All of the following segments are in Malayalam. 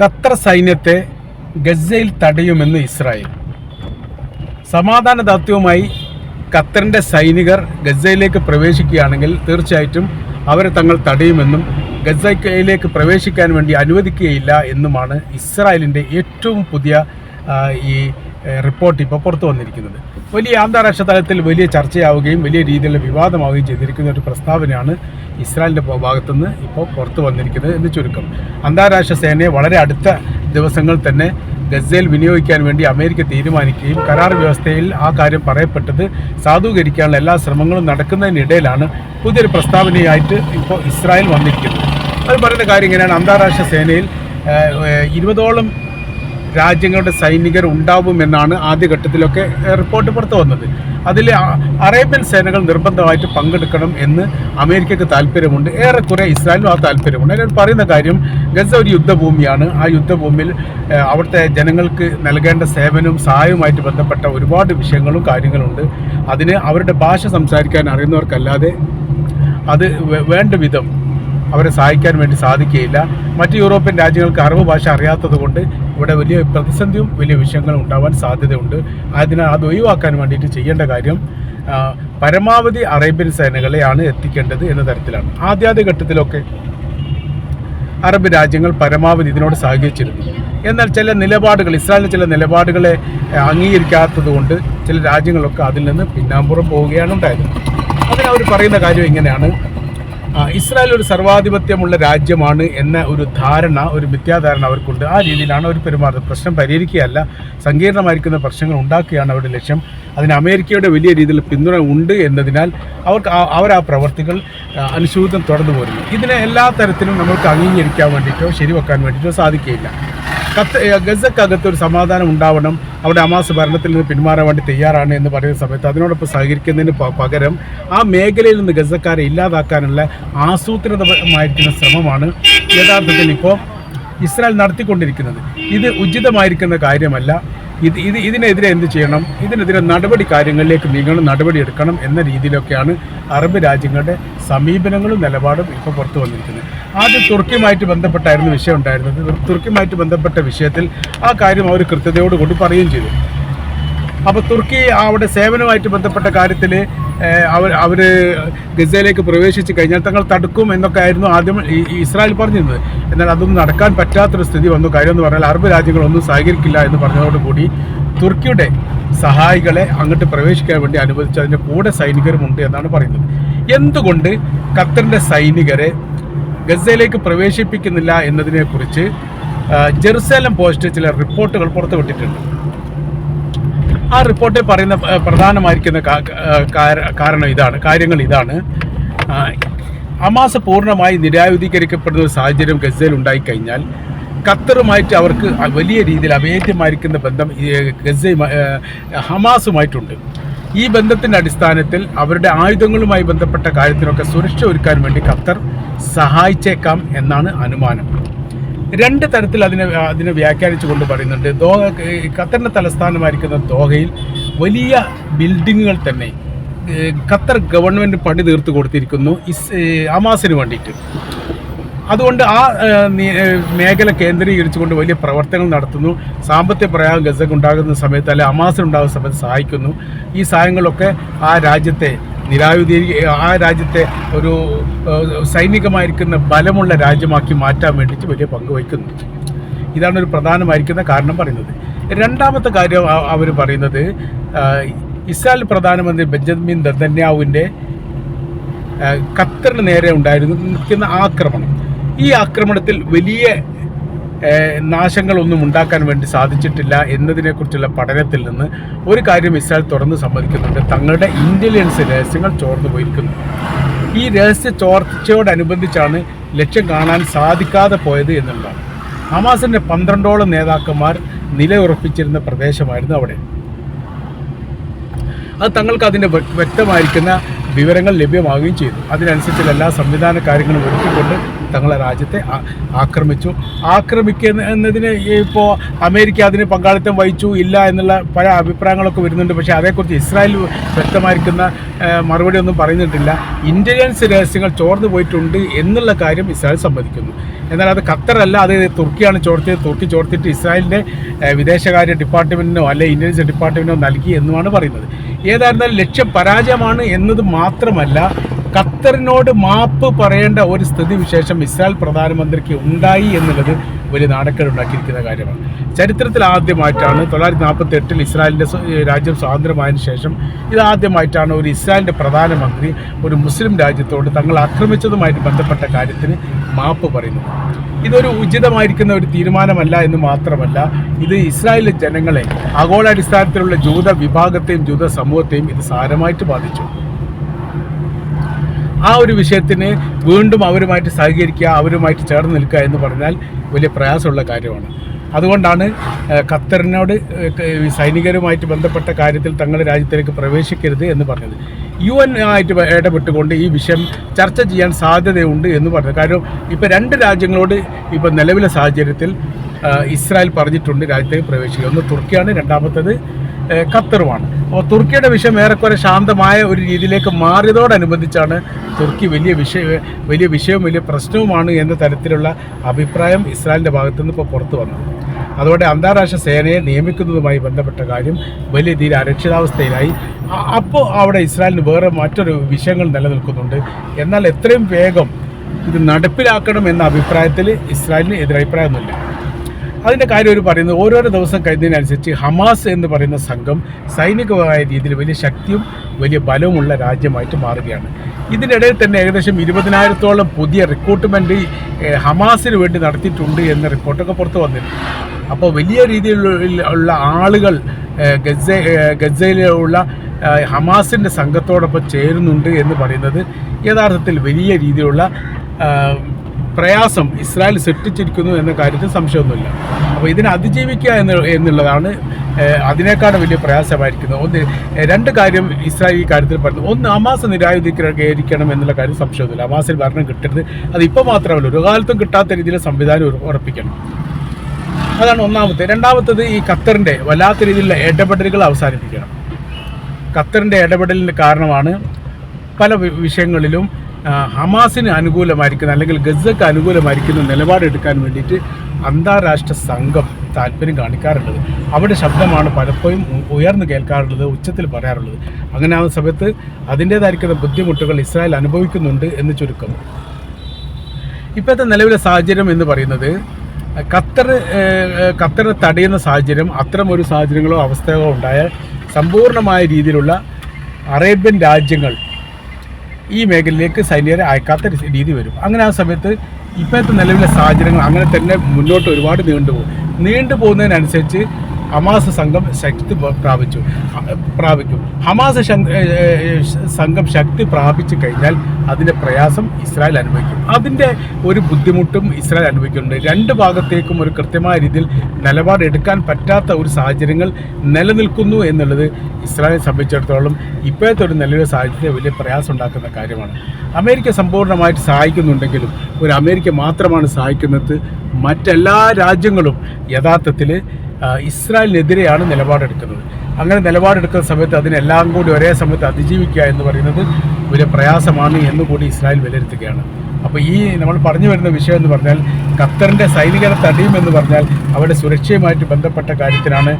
ഖത്തർ സൈന്യത്തെ ഗസയിൽ തടയുമെന്ന് ഇസ്രായേൽ. സമാധാന ദൗത്യവുമായി ഖത്തറിന്റെ സൈനികർ ഗസയിലേക്ക് പ്രവേശിക്കുകയാണെങ്കിൽ തീർച്ചയായിട്ടും അവരെ തങ്ങൾ തടയുമെന്നും ഗസയിലേക്ക് പ്രവേശിക്കാൻ വേണ്ടി അനുവദിക്കുകയില്ല എന്നുമാണ് ഇസ്രായേലിന്റെ ഏറ്റവും പുതിയ ഈ റിപ്പോർട്ട് ഇപ്പോൾ പുറത്തു വന്നിരിക്കുന്നത്. വലിയ അന്താരാഷ്ട്ര തലത്തിൽ വലിയ ചർച്ചയാവുകയും വലിയ രീതിയിലുള്ള വിവാദമാവുകയും ചെയ്തിരിക്കുന്ന ഒരു പ്രസ്താവനയാണ് ഇസ്രായേലിന്റെ ഭാഗത്തുനിന്ന് ഇപ്പോൾ പുറത്തു വന്നിരിക്കുന്നത് എന്ന് ചുരുക്കം. അന്താരാഷ്ട്ര സേനയെ വളരെ അടുത്ത ദിവസങ്ങൾ തന്നെ ഗസയിൽ വിനിയോഗിക്കാൻ വേണ്ടി അമേരിക്ക തീരുമാനിക്കുകയും കരാർ വ്യവസ്ഥയിൽ ആ കാര്യം പറയപ്പെട്ടത് സാധൂകരിക്കാനുള്ള എല്ലാ ശ്രമങ്ങളും നടക്കുന്നതിനിടയിലാണ് പുതിയൊരു പ്രസ്താവനയായിട്ട് ഇപ്പോൾ ഇസ്രായേൽ വന്നിരിക്കുന്നത്. അത് പറയുന്ന കാര്യം ഇങ്ങനെയാണ്. അന്താരാഷ്ട്ര സേനയിൽ ഇരുപതോളം രാജ്യങ്ങളുടെ സൈനികർ ഉണ്ടാവുമെന്നാണ് ആദ്യഘട്ടത്തിലൊക്കെ റിപ്പോർട്ട് പുറത്തു വന്നത്. അതിൽ അറേബ്യൻ സേനകൾ നിർബന്ധമായിട്ട് പങ്കെടുക്കണം എന്ന് അമേരിക്കക്ക് താല്പര്യമുണ്ട്. ഏറെക്കുറെ ഇസ്രായേലും ആ താല്പര്യമുണ്ട്. അതിൽ പറയുന്ന കാര്യം ഗസ ഒരു യുദ്ധഭൂമിയാണ്. ആ യുദ്ധഭൂമിയിൽ അവിടുത്തെ ജനങ്ങൾക്ക് നൽകേണ്ട സേവനവും സഹായവുമായിട്ട് ബന്ധപ്പെട്ട ഒരുപാട് വിഷയങ്ങളും കാര്യങ്ങളുണ്ട്. അതിന് അവരുടെ ഭാഷ സംസാരിക്കാൻ അറിയുന്നവർക്കല്ലാതെ അത് വേണ്ട വിധം അവരെ സഹായിക്കാൻ വേണ്ടി സാധിക്കുകയില്ല. മറ്റ് യൂറോപ്യൻ രാജ്യങ്ങൾക്ക് അറബ് ഭാഷ അറിയാത്തത് കൊണ്ട് ഇവിടെ വലിയ പ്രതിസന്ധിയും വലിയ വിഷയങ്ങളും ഉണ്ടാവാൻ സാധ്യതയുണ്ട്. അതിനാൽ അത് ഒഴിവാക്കാൻ വേണ്ടിയിട്ട് ചെയ്യേണ്ട കാര്യം പരമാവധി അറേബ്യൻ സേനകളെയാണ് എത്തിക്കേണ്ടത് എന്ന തരത്തിലാണ്. ആദ്യാദ്യ ഘട്ടത്തിലൊക്കെ അറബ് രാജ്യങ്ങൾ പരമാവധി ഇതിനോട് സഹകരിച്ചിരുന്നു. എന്നാൽ ചില നിലപാടുകൾ ഇസ്രായേലിന്റെ ചില നിലപാടുകളെ അംഗീകരിക്കാത്തതുകൊണ്ട് അംഗീകരിക്കാത്തത് കൊണ്ട് ചില രാജ്യങ്ങളൊക്കെ അതിൽ നിന്ന് പിന്നാമ്പുറം പോവുകയാണ് ഉണ്ടായത്. അതിൽ അവർ പറയുന്ന കാര്യം ഇങ്ങനെയാണ്. ഇസ്രായേൽ ഒരു സർവാധിപത്യമുള്ള രാജ്യമാണ് എന്ന ഒരു ധാരണ ഒരു മിഥ്യാധാരണ അവർക്കുണ്ട്. ആ രീതിയിലാണ് അവർ പെരുമാറുന്നത്. പ്രശ്നം പരിഹരിക്കുകയല്ല സങ്കീർണമായിരിക്കുന്ന പ്രശ്നങ്ങൾ ഉണ്ടാക്കുകയാണ് അവരുടെ ലക്ഷ്യം. അതിന് അമേരിക്കയുടെ വലിയ രീതിയിൽ പിന്തുണ ഉണ്ട് എന്നതിനാൽ അവർക്ക് അവർ ആ പ്രവർത്തികൾ ആ, തുടർന്നു പോരുന്നു. ഇതിനെ എല്ലാ തരത്തിലും നമുക്ക് അംഗീകരിക്കാൻ വേണ്ടിയിട്ടോ ശരിവെക്കാൻ വേണ്ടിയിട്ടോ സാധിക്കുകയില്ല. കത്ത് ഗസക്കകത്ത് ഒരു സമാധാനം ഉണ്ടാവണം. അവിടെ അമാസ് ഭരണത്തിൽ നിന്ന് പിന്മാറാൻ വേണ്ടി തയ്യാറാണ് എന്ന് പറയുന്ന സമയത്ത് അതിനോടൊപ്പം സഹകരിക്കുന്നതിന് പകരം ആ മേഖലയിൽ നിന്ന് ഗസക്കാരെ ഇല്ലാതാക്കാനുള്ള ആസൂത്രിതമായിരിക്കുന്ന ശ്രമമാണ് യഥാർത്ഥത്തിൽ ഇപ്പോൾ ഇസ്രായേൽ നടത്തിക്കൊണ്ടിരിക്കുന്നത്. ഇത് ഉചിതമായിരിക്കുന്ന കാര്യമല്ല. ഇത് ഇത് ഇതിനെതിരെ എന്ത് ചെയ്യണം? ഇതിനെതിരെ നടപടി കാര്യങ്ങളിലേക്ക് നീങ്ങണം നടപടി എടുക്കണം എന്ന രീതിയിലൊക്കെയാണ് അറബ് രാജ്യങ്ങളുടെ സമീപനങ്ങളും നിലപാടും ഇപ്പോൾ പുറത്തു വന്നിരിക്കുന്നത്. ആദ്യം തുർക്കിയുമായിട്ട് ബന്ധപ്പെട്ടായിരുന്നു വിഷയം ഉണ്ടായിരുന്നത്. തുർക്കിയുമായിട്ട് ബന്ധപ്പെട്ട വിഷയത്തിൽ ആ കാര്യം അവർ കൃത്യതയോടുകൂടി പറയുകയും ചെയ്തു. അപ്പോൾ തുർക്കി അവിടെ സേവനവുമായിട്ട് ബന്ധപ്പെട്ട കാര്യത്തിൽ അവർ അവർ ഗസയിലേക്ക് പ്രവേശിച്ച് കഴിഞ്ഞാൽ തങ്ങൾ തടുക്കും എന്നൊക്കെ ആയിരുന്നു ആദ്യം ഇസ്രായേൽ പറഞ്ഞിരുന്നത്. എന്നാൽ അതൊന്നും നടക്കാൻ പറ്റാത്തൊരു സ്ഥിതി വന്നു. കാര്യം എന്ന് പറഞ്ഞാൽ അറബ് രാജ്യങ്ങളൊന്നും സഹകരിക്കില്ല എന്ന് പറഞ്ഞതോടുകൂടി തുർക്കിയുടെ സഹായികളെ അങ്ങോട്ട് പ്രവേശിക്കാൻ വേണ്ടി അനുവദിച്ച് അതിന്റെ കൂടെ സൈനികരുമുണ്ട് എന്നാണ് പറയുന്നത്. എന്തുകൊണ്ട് ഖത്തറിന്റെ സൈനികരെ ഗസയിലേക്ക് പ്രവേശിപ്പിക്കുന്നില്ല എന്നതിനെക്കുറിച്ച് ജെറുസലേം പോസ്റ്റ് ചില റിപ്പോർട്ടുകൾ പുറത്തുവിട്ടിട്ടുണ്ട്. ആ റിപ്പോർട്ടിൽ പറയുന്ന പ്രധാനമായിരിക്കുന്ന കാരണം ഇതാണ് കാര്യങ്ങൾ ഇതാണ്. ഹമാസ് പൂർണമായി നിരായുധീകരിക്കപ്പെടുന്ന ഒരു സാഹചര്യം ഗസയിൽ ഉണ്ടായിക്കഴിഞ്ഞാൽ ഖത്തറുമായിട്ട് അവർക്ക് വലിയ രീതിയിൽ അഭേദ്യമായിരിക്കുന്ന ബന്ധം ഗസ ഹമാസുമായിട്ടുണ്ട്. ഈ ബന്ധത്തിന്റെ അടിസ്ഥാനത്തിൽ അവരുടെ ആയുധങ്ങളുമായി ബന്ധപ്പെട്ട കാര്യത്തിനൊക്കെ സുരക്ഷ ഒരുക്കാൻ വേണ്ടി ഖത്തർ സഹായിച്ചേക്കാം എന്നാണ് അനുമാനം. രണ്ട് തരത്തിൽ അതിനെ അതിനെ വ്യാഖ്യാനിച്ചു കൊണ്ട് പറയുന്നുണ്ട് ദോഹ ഖത്തറിന്റെ തലസ്ഥാനമായിരിക്കുന്ന ദോഹയിൽ വലിയ ബിൽഡിങ്ങുകൾ തന്നെ ഖത്തർ ഗവൺമെന്റ് പണി തീർത്ത് കൊടുത്തിരിക്കുന്നു ഇസ് ഹമാസിന് വേണ്ടിയിട്ട്. അതുകൊണ്ട് ആ മേഖല കേന്ദ്രീകരിച്ചുകൊണ്ട് വലിയ പ്രവർത്തനങ്ങൾ നടത്തുന്നു. സാമ്പത്തിക പ്രയാസം ഗസക്ക് ഉണ്ടാകുന്ന സമയത്ത് അല്ലെ അമാസിനുണ്ടാകുന്ന സമയത്ത് സഹായിക്കുന്നു. ഈ സഹായങ്ങളൊക്കെ ആ രാജ്യത്തെ നിരായുധീ ആ രാജ്യത്തെ ഒരു സൈനികമായിരിക്കുന്ന ബലമുള്ള രാജ്യമാക്കി മാറ്റാൻ വേണ്ടിയിട്ട് വലിയ പങ്ക് വഹിക്കുന്നു. ഇതാണ് ഒരു പ്രധാനമായിരിക്കുന്ന കാരണം പറയുന്നത്. രണ്ടാമത്തെ കാര്യം അവർ പറയുന്നത് ഇസ്രായേൽ പ്രധാനമന്ത്രി ബെഞ്ചമിൻ ദന്തന്യാവിന്റെ ഖത്തറിന് നേരെ ഉണ്ടായിരുന്ന ആക്രമണം. ഈ ആക്രമണത്തിൽ വലിയ നാശങ്ങളൊന്നും ഉണ്ടാക്കാൻ വേണ്ടി സാധിച്ചിട്ടില്ല എന്നതിനെക്കുറിച്ചുള്ള പഠനത്തിൽ നിന്ന് ഒരു കാര്യം ഇസ്രായേൽ തുറന്ന് സമ്മതിക്കുന്നുണ്ട്. തങ്ങളുടെ ഇന്റലിജൻസ് രഹസ്യങ്ങൾ ചോർന്നു പോയിരിക്കുന്നു. ഈ രഹസ്യ ചോർച്ചയോടനുബന്ധിച്ചാണ് ലക്ഷ്യം കാണാൻ സാധിക്കാതെ പോയത് എന്നുള്ളതാണ്. ഹമാസിന്റെ പന്ത്രണ്ടോളം നേതാക്കന്മാർ നിലയുറപ്പിച്ചിരുന്ന പ്രദേശമായിരുന്നു അവിടെ. അത് തങ്ങൾക്ക് അതിന്റെ വ്യ- വ്യക്തമായിരിക്കുന്ന വിവരങ്ങൾ ലഭ്യമാവുകയും ചെയ്തു. അതിനനുസരിച്ചുള്ള എല്ലാ സംവിധാന കാര്യങ്ങളും ഒരുക്കിക്കൊണ്ട് തങ്ങളെ രാജ്യത്തെ ആക്രമിച്ചു. ആക്രമിക്കുന്നതിന് ഇപ്പോൾ അമേരിക്ക അതിന് പങ്കാളിത്തം വഹിച്ചു ഇല്ല എന്നുള്ള പല അഭിപ്രായങ്ങളൊക്കെ വരുന്നുണ്ട്. പക്ഷേ അതേക്കുറിച്ച് ഇസ്രായേൽ വ്യക്തമായിരിക്കുന്ന മറുപടി ഒന്നും പറയുന്നിട്ടില്ല. ഇന്റലിജൻസ് രഹസ്യങ്ങൾ ചോർന്നു പോയിട്ടുണ്ട് എന്നുള്ള കാര്യം ഇസ്രായേൽ സമ്മതിക്കുന്നു. എന്നാൽ അത് ഖത്തറല്ല അത് തുർക്കിയാണ് ചോർത്തിയത്. തുർക്കി ചോർത്തിയിട്ട് ഇസ്രായേലിന്റെ വിദേശകാര്യ ഡിപ്പാർട്ട്മെന്റിനോ അല്ലെ ഇന്റലിജൻസ് ഡിപ്പാർട്ട്മെന്റിനോ നൽകി എന്നുമാണ് പറയുന്നത്. ഏതായിരുന്നാലും ലക്ഷ്യം പരാജയമാണ് എന്നത് മാത്രമല്ല ഖത്തറിനോട് മാപ്പ് പറയേണ്ട ഒരു സ്ഥിതിവിശേഷം ഇസ്രായേൽ പ്രധാനമന്ത്രിക്ക് ഉണ്ടായി എന്നുള്ളത് വലിയ നാടക്കേടുണ്ടാക്കിയിരിക്കുന്ന കാര്യമാണ്. ചരിത്രത്തിൽ ആദ്യമായിട്ടാണ് തൊള്ളായിരത്തി നാൽപ്പത്തി എട്ടിൽ ഇസ്രായേലിന്റെ രാജ്യം സ്വാതന്ത്ര്യമായതിനു ശേഷം ഇതാദ്യമായിട്ടാണ് ഒരു ഇസ്രായേലിന്റെ പ്രധാനമന്ത്രി ഒരു മുസ്ലിം രാജ്യത്തോട് തങ്ങൾ ആക്രമിച്ചതുമായിട്ട് ബന്ധപ്പെട്ട കാര്യത്തിന് മാപ്പ് പറയുന്നത്. ഇതൊരു ഉചിതമായിരിക്കുന്ന ഒരു തീരുമാനമല്ല എന്ന് മാത്രമല്ല ഇത് ഇസ്രായേലിലെ ജനങ്ങളെ ആഗോളാടിസ്ഥാനത്തിലുള്ള ജൂത വിഭാഗത്തെയും ജൂത സമൂഹത്തെയും ഇത് സാരമായിട്ട് ബാധിച്ചു. ആ ഒരു വിഷയത്തിന് വീണ്ടും അവരുമായിട്ട് സഹകരിക്കുക അവരുമായിട്ട് ചേർന്ന് നിൽക്കുക എന്ന് പറഞ്ഞാൽ വലിയ പ്രയാസമുള്ള കാര്യമാണ്. അതുകൊണ്ടാണ് ഖത്തറിനോട് സൈനികരുമായിട്ട് ബന്ധപ്പെട്ട കാര്യത്തിൽ തങ്ങളുടെ രാജ്യത്തിലേക്ക് പ്രവേശിക്കരുത് എന്ന് പറഞ്ഞത്. യു എൻ ആയിട്ട് ഇടപെട്ടുകൊണ്ട് ഈ വിഷയം ചർച്ച ചെയ്യാൻ സാധ്യതയുണ്ട് എന്ന് പറഞ്ഞു കാരണം ഇപ്പോൾ രണ്ട് രാജ്യങ്ങളോട് ഇപ്പോൾ നിലവിലെ സാഹചര്യത്തിൽ ഇസ്രായേൽ പറഞ്ഞിട്ടുണ്ട് രാജ്യത്തേക്ക് പ്രവേശിക്കുക. ഒന്ന് തുർക്കിയാണ് രണ്ടാമത്തത് ഖത്തറുമാണ്. അപ്പോൾ തുർക്കിയുടെ വിഷയം ഏറെക്കുറെ ശാന്തമായ ഒരു രീതിയിലേക്ക് മാറിയതോടനുബന്ധിച്ചാണ് തുർക്കി വലിയ വിഷയ വലിയ വിഷയവും വലിയ പ്രശ്നവുമാണ് എന്ന തരത്തിലുള്ള അഭിപ്രായം ഇസ്രായേലിന്റെ ഭാഗത്തു നിന്ന് ഇപ്പോൾ പുറത്തു വന്നത്. അതോടെ അന്താരാഷ്ട്ര സേനയെ നിയമിക്കുന്നതുമായി ബന്ധപ്പെട്ട കാര്യം വലിയ രീതിയിൽ അരക്ഷിതാവസ്ഥയിലായി. അപ്പോൾ അവിടെ ഇസ്രായേലിന് വേറെ മറ്റൊരു വിഷയങ്ങൾ നിലനിൽക്കുന്നുണ്ട്. എന്നാൽ എത്രയും വേഗം ഇത് നടപ്പിലാക്കണം എന്ന അഭിപ്രായത്തിൽ ഇസ്രായേലിന് എതിരഭിപ്രായമൊന്നുമില്ല. അതിന്റെ കാര്യം ഒരു പറയുന്നത് ഓരോരോ ദിവസം കഴിയുന്നതിനനുസരിച്ച് ഹമാസ് എന്ന് പറയുന്ന സംഘം സൈനികമായ രീതിയിൽ വലിയ ശക്തിയും വലിയ ബലവുമുള്ള രാജ്യമായിട്ട് മാറുകയാണ്. ഇതിനിടയിൽ തന്നെ ഏകദേശം ഇരുപതിനായിരത്തോളം പുതിയ റിക്രൂട്ട്മെന്റ് ഹമാസിന് വേണ്ടി നടത്തിയിട്ടുണ്ട് എന്ന റിപ്പോർട്ടൊക്കെ പുറത്തു വന്നിട്ടുണ്ട് അപ്പോൾ വലിയ രീതിയിലുള്ള ആളുകൾ ഗസ ഗസയിലുള്ള ഹമാസിന്റെ സംഘത്തോടൊപ്പം ചേരുന്നുണ്ട് എന്ന് പറയുന്നത് യഥാർത്ഥത്തിൽ വലിയ രീതിയിലുള്ള പ്രയാസം ഇസ്രായേൽ സൃഷ്ടിച്ചിരിക്കുന്നു എന്ന കാര്യത്തിൽ സംശയമൊന്നുമില്ല. അപ്പോൾ ഇതിനെ അതിജീവിക്കുക എന്ന് എന്നുള്ളതാണ് അതിനേക്കാൾ വലിയ പ്രയാസമായിരിക്കുന്നത്. ഒന്ന് രണ്ട് കാര്യം ഇസ്രായേൽ ഈ കാര്യത്തിൽ പറഞ്ഞു. ഒന്ന് അമാസ നിരായുധീകരിക്കണം എന്നുള്ള കാര്യം സംശയമൊന്നുമില്ല. അമാസിൽ ഭരണം കിട്ടരുത്. അത് ഇപ്പോൾ മാത്രമല്ല ഒരു കാലത്തും കിട്ടാത്ത രീതിയിൽ സംവിധാനം ഉറപ്പിക്കണം. അതാണ് ഒന്നാമത്തെ. രണ്ടാമത്തത് ഈ ഖത്തറിന്റെ വല്ലാത്ത രീതിയിലുള്ള ഇടപെടലുകൾ അവസാനിപ്പിക്കണം. ഖത്തറിന്റെ ഇടപെടലിന് കാരണമാണ് പല വിഷയങ്ങളിലും ഹമാസിന് അനുകൂലമായിരിക്കുന്ന അല്ലെങ്കിൽ ഗസക്ക് അനുകൂലമായിരിക്കുന്ന നിലപാടെടുക്കാൻ വേണ്ടിയിട്ട് അന്താരാഷ്ട്ര സംഘം താല്പര്യം കാണിക്കാറുള്ളത്. അവിടെ ശബ്ദമാണ് പലപ്പോഴും ഉയർന്നു കേൾക്കാറുള്ളത് ഉച്ചത്തിൽ പറയാറുള്ളത്. അങ്ങനെ ആ സമയത്ത് അതിന്റേതായിരിക്കുന്ന ബുദ്ധിമുട്ടുകൾ ഇസ്രായേൽ അനുഭവിക്കുന്നുണ്ട് എന്ന് ചുരുക്കം. ഇപ്പോഴത്തെ നിലവിലെ സാഹചര്യം എന്ന് പറയുന്നത് ഖത്തർ ഖത്തറെ തടയുന്ന സാഹചര്യം അത്തരം ഒരു സാഹചര്യങ്ങളോ അവസ്ഥകളോ ഉണ്ടായാൽ സമ്പൂർണമായ രീതിയിലുള്ള അറേബ്യൻ രാജ്യങ്ങൾ ഈ മേഖലയിലേക്ക് സൈനികരെ അയക്കാത്ത രീതി വരും. അങ്ങനെ ആ സമയത്ത് ഇപ്പോഴത്തെ നിലവിലെ സാഹചര്യങ്ങൾ അങ്ങനെ തന്നെ മുന്നോട്ട് ഒരുപാട് നീണ്ടുപോകും. നീണ്ടു പോകുന്നതിനനുസരിച്ച് ഹമാസ് സംഘം ശക്തി പ്രാപിച്ചു. പ്രാപിക്കും. ഹമാസ് സംഘം ശക്തി പ്രാപിച്ചു കഴിഞ്ഞാൽ അതിന്റെ പ്രയാസം ഇസ്രായേൽ അനുഭവിക്കും. അതിന്റെ ഒരു ബുദ്ധിമുട്ടും ഇസ്രായേൽ അനുഭവിക്കുന്നുണ്ട്. രണ്ട് ഭാഗത്തേക്കും ഒരു കൃത്യമായ രീതിയിൽ നിലപാടെടുക്കാൻ പറ്റാത്ത ഒരു സാഹചര്യങ്ങൾ നിലനിൽക്കുന്നു എന്നുള്ളത് ഇസ്രായേലിനെ സംബന്ധിച്ചിടത്തോളം ഇപ്പോഴത്തെ ഒരു നിലവിലെ സാഹചര്യത്തെ വലിയ പ്രയാസം ഉണ്ടാക്കുന്ന കാര്യമാണ്. അമേരിക്ക സമ്പൂർണമായിട്ട് സഹായിക്കുന്നുണ്ടെങ്കിലും ഒരു അമേരിക്ക മാത്രമാണ് സഹായിക്കുന്നത് മറ്റെല്ലാ രാജ്യങ്ങളും യഥാർത്ഥത്തിൽ ഇസ്രായേലിനെതിരെയാണ് നിലപാടെടുക്കുന്നത്. അങ്ങനെ നിലപാടെടുക്കുന്ന സമയത്ത് അതിനെല്ലാം കൂടി ഒരേ സമയത്ത് അതിജീവിക്കുക എന്ന് പറയുന്നത് ഒരു പ്രയാസമാണ് എന്നുകൂടി ഇസ്രായേൽ വിലയിരുത്തുകയാണ്. അപ്പോൾ ഈ നമ്മൾ പറഞ്ഞു വരുന്ന വിഷയം എന്ന് പറഞ്ഞാൽ ഖത്തറിന്റെ സൈനികരെ തടയുമെന്ന് പറഞ്ഞാൽ അവരുടെ സുരക്ഷയുമായിട്ട് ബന്ധപ്പെട്ട കാര്യത്തിനാണ്.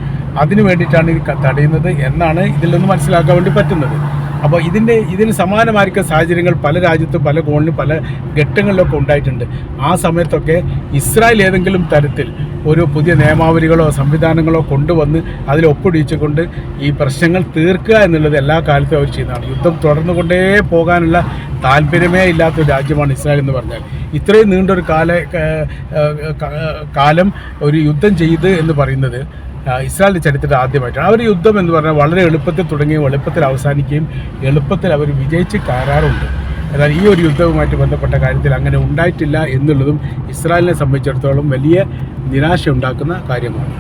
അതിനു വേണ്ടിയിട്ടാണ് ഇത് തടയുന്നത് എന്നാണ് ഇതിൽ നിന്ന് മനസ്സിലാക്കാൻ വേണ്ടി പറ്റുന്നത്. അപ്പോൾ ഇതിന്റെ ഇതിന് സമാനമായിരിക്കുന്ന സാഹചര്യങ്ങൾ പല രാജ്യത്തും പല കോണിലും പല ഘട്ടങ്ങളിലൊക്കെ ഉണ്ടായിട്ടുണ്ട്. ആ സമയത്തൊക്കെ ഇസ്രായേൽ ഏതെങ്കിലും തരത്തിൽ ഒരു പുതിയ നിയമാവലികളോ സംവിധാനങ്ങളോ കൊണ്ടുവന്ന് അതിൽ ഒപ്പിടിച്ചുകൊണ്ട് ഈ പ്രശ്നങ്ങൾ തീർക്കുക എന്നുള്ളത് എല്ലാ കാലത്തും അവർ ചെയ്യുന്നതാണ്. യുദ്ധം തുടർന്നുകൊണ്ടേ പോകാനുള്ള താല്പര്യമേ ഇല്ലാത്ത ഒരു രാജ്യമാണ് ഇസ്രായേൽ എന്ന് പറഞ്ഞാൽ. ഇത്രയും നീണ്ടൊരു കാല കാലം ഒരു യുദ്ധം ചെയ്ത് എന്ന് പറയുന്നത് ഇസ്രായേലിന്റെ ചരിത്രത്തിൽ ആദ്യമായിട്ടാണ്. അവർ യുദ്ധം എന്ന് പറഞ്ഞാൽ വളരെ എളുപ്പത്തിൽ തുടങ്ങുകയും എളുപ്പത്തിൽ അവസാനിക്കുകയും എളുപ്പത്തിൽ അവർ വിജയിച്ച് കയറാറുണ്ട്. എന്നാൽ ഈ ഒരു യുദ്ധവുമായിട്ട് ബന്ധപ്പെട്ട കാര്യത്തിൽ അങ്ങനെ ഉണ്ടായിട്ടില്ല എന്നുള്ളതും ഇസ്രായേലിനെ സംബന്ധിച്ചിടത്തോളം വലിയ നിരാശ ഉണ്ടാക്കുന്ന കാര്യമാണ്.